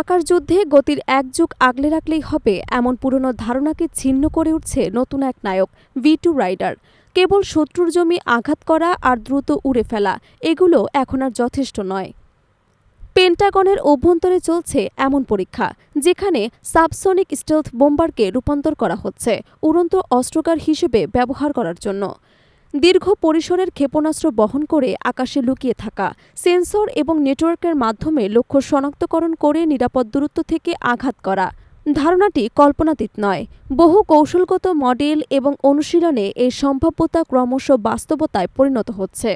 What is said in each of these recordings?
আকার যুদ্ধে গতির এক যুগ আগলে রাখলেই হবে, এমন পুরনো ধারণাকে ছিন্ন করে উঠছে নতুন এক নায়ক, ভি টু রাইডার। কেবল শত্রুর জমি আঘাত করা আর দ্রুত উড়ে ফেলা, এগুলো এখন আর যথেষ্ট নয়। পেন্টাগনের অভ্যন্তরে চলছে এমন পরীক্ষা, যেখানে সাবসনিক স্টেলথ বোম্বারকে রূপান্তর করা হচ্ছে, উড়ন্ত অস্ত্রকার হিসেবে ব্যবহার করার জন্য। দীর্ঘ পরিসরের ক্ষেপণাস্ত্র বহন করে আকাশে লুকিয়ে থাকা সেন্সর এবং নেটওয়ার্কের মাধ্যমে লক্ষ্য শনাক্তকরণ করে নিরাপদ দূরত্ব থেকে আঘাত করা। ধারণাটি কল্পনাতীত নয়। বহু কৌশলগত মডেল এবং অনুশীলনে এই সম্ভাব্যতা ক্রমশ বাস্তবতায় পরিণত হচ্ছে।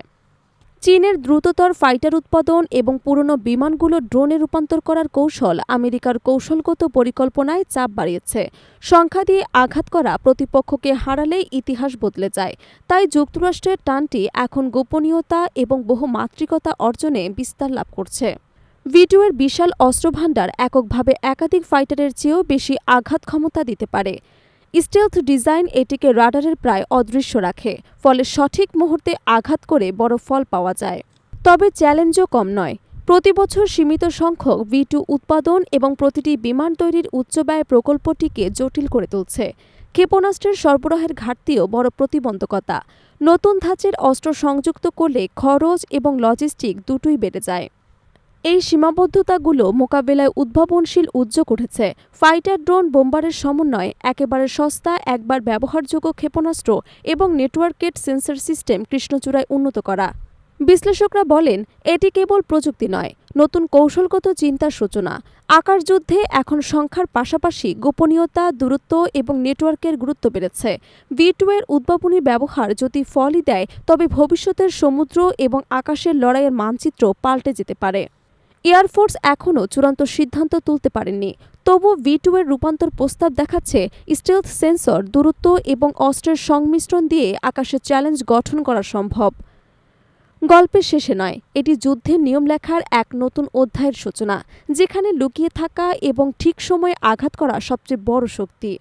চীনের দ্রুততর ফাইটার উৎপাদন এবং পুরনো বিমানগুলো ড্রোনে রূপান্তর করার কৌশল আমেরিকার কৌশলগত পরিকল্পনায় চাপ বাড়িয়েছে। সংখ্যা দিয়ে আঘাত করা প্রতিপক্ষকে হারালেই ইতিহাস বদলে যায়। তাই যুক্তরাষ্ট্রের টানটি এখন গোপনীয়তা এবং বহুমাত্রিকতা অর্জনে বিস্তার লাভ করছে। ভিডিওর বিশাল অস্ত্রভাণ্ডার এককভাবে একাধিক ফাইটারের চেয়েও বেশি আঘাত ক্ষমতা দিতে পারে। স্টেলথ ডিজাইন এটিকে রাডারের প্রায় অদৃশ্য রাখে, ফলে সঠিক মুহূর্তে আঘাত করে বড় ফল পাওয়া যায়। তবে চ্যালেঞ্জও কম নয়। প্রতি বছর সীমিত সংখ্যক ভি টু উৎপাদন এবং প্রতিটি বিমান তৈরির উচ্চ ব্যয় প্রকল্পটিকে জটিল করে তুলছে। ক্ষেপণাস্ত্রের সরবরাহের ঘাটতিও বড় প্রতিবন্ধকতা। নতুন ধাঁচের অস্ত্র সংযুক্ত করলে খরচ এবং লজিস্টিক দুটোই বেড়ে যায়। এই সীমাবদ্ধতাগুলো মোকাবেলায় উদ্ভাবনশীল উদ্যোগ উঠেছে। ফাইটার ড্রোন বোম্বারের সমন্বয় একেবারে সস্তা, একবার ব্যবহারযোগ্য ক্ষেপণাস্ত্র এবং নেটওয়ার্কেট সেন্সর সিস্টেম কৃষ্ণচূড়ায় উন্নত করা। বিশ্লেষকরা বলেন, এটি কেবল প্রযুক্তি নয়, নতুন কৌশলগত চিন্তার সূচনা। আকার যুদ্ধে এখন সংখ্যার পাশাপাশি গোপনীয়তা, দূরত্ব এবং নেটওয়ার্কের গুরুত্ব বেড়েছে। ভি টু এর উদ্ভাবনী ব্যবহার যদি ফলই দেয়, তবে ভবিষ্যতের সমুদ্র এবং আকাশের লড়াইয়ের মানচিত্র পাল্টে যেতে পারে। এয়ারফোর্স এখনও চূড়ান্ত সিদ্ধান্ত তুলতে পারেননি। তবু ভি টু এর রূপান্তর প্রস্তাব দেখাচ্ছে স্টেলথ সেন্সর দূরত্ব এবং অস্ত্রের সংমিশ্রণ দিয়ে আকাশে চ্যালেঞ্জ গঠন করা সম্ভব। গল্পের শেষে নয়, এটি যুদ্ধের নিয়ম লেখার এক নতুন অধ্যায়ের সূচনা, যেখানে লুকিয়ে থাকা এবং ঠিক সময়ে আঘাত করা সবচেয়ে বড় শক্তি।